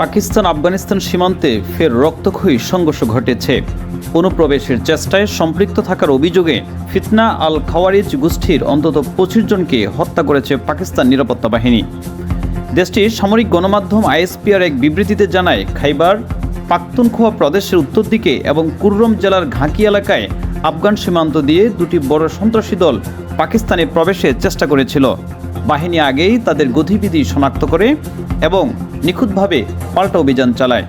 পাকিস্তান, আফগানিস্তান সীমান্তে ফের রক্তক্ষয়ী সংঘর্ষ ঘটেছে। অনুপ্রবেশের চেষ্টায় সম্পৃক্ত থাকার অভিযোগে ফিতনা আল খাওয়ারিজ গোষ্ঠীর অন্তত পঁচিশ জনকে হত্যা করেছে পাকিস্তান নিরাপত্তা বাহিনী। দেশটির সামরিক গণমাধ্যম আইএসপিআর এক বিবৃতিতে জানায়, খাইবার পাখতুনখোয়া প্রদেশের উত্তর দিকে এবং কুররম জেলার ঘাঁকি এলাকায় আফগান সীমান্ত দিয়ে দুটি বড় সন্ত্রাসী দল পাকিস্তানে প্রবেশের চেষ্টা করেছিল। বাহিনী আগেই তাদের গতিবিধি শনাক্ত করে এবং নিখুঁতভাবে পাল্টা অভিযান চালায়।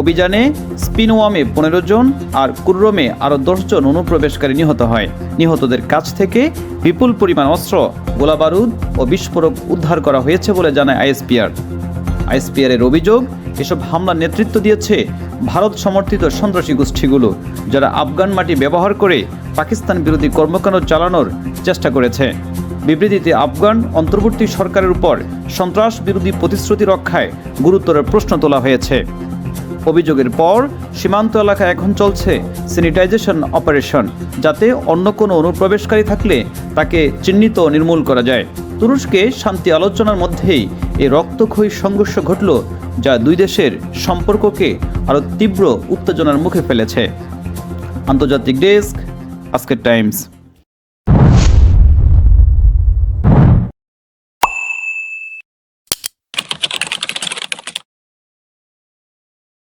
অভিযানে স্পিনওয়ামে পনেরো জন আর কুর্রমে আরও দশজন অনুপ্রবেশকারী নিহত হয়। নিহতদের কাছ থেকে বিপুল পরিমাণ অস্ত্র, গোলাবারুদ ও বিস্ফোরক উদ্ধার করা হয়েছে বলে জানায় আইএসপিআর। আইএসপিআর এর অভিযোগ এসব হামলার নেতৃত্ব দিয়েছে ভারত সমর্থিত সন্ত্রাসী গোষ্ঠীগুলো, যারা আফগান মাটি ব্যবহার করে পাকিস্তান বিরোধী কর্মকাণ্ড চালানোর চেষ্টা করেছে। বিবৃতিতে আফগান অন্তর্বর্তী সরকারের উপর সন্ত্রাস বিরোধী প্রতিশ্রুতি রক্ষায় গুরুতর প্রশ্ন তোলা হয়েছে। অভিযোগের পর সীমান্ত এলাকায় এখন চলছে স্যানিটাইজেশন অপারেশন যাতে অন্য কোনো অনুপ্রবেশকারী থাকলে তাকে চিহ্নিত নির্মূল করা যায়। তুরস্কে শান্তি আলোচনার মধ্যেই এই রক্তক্ষয়ী সংঘর্ষ ঘটল, যা দুই দেশের সম্পর্ককে আরও তীব্র উত্তেজনার মুখে ফেলেছে। আন্তর্জাতিক ডেস্ক, আজকের টাইমস।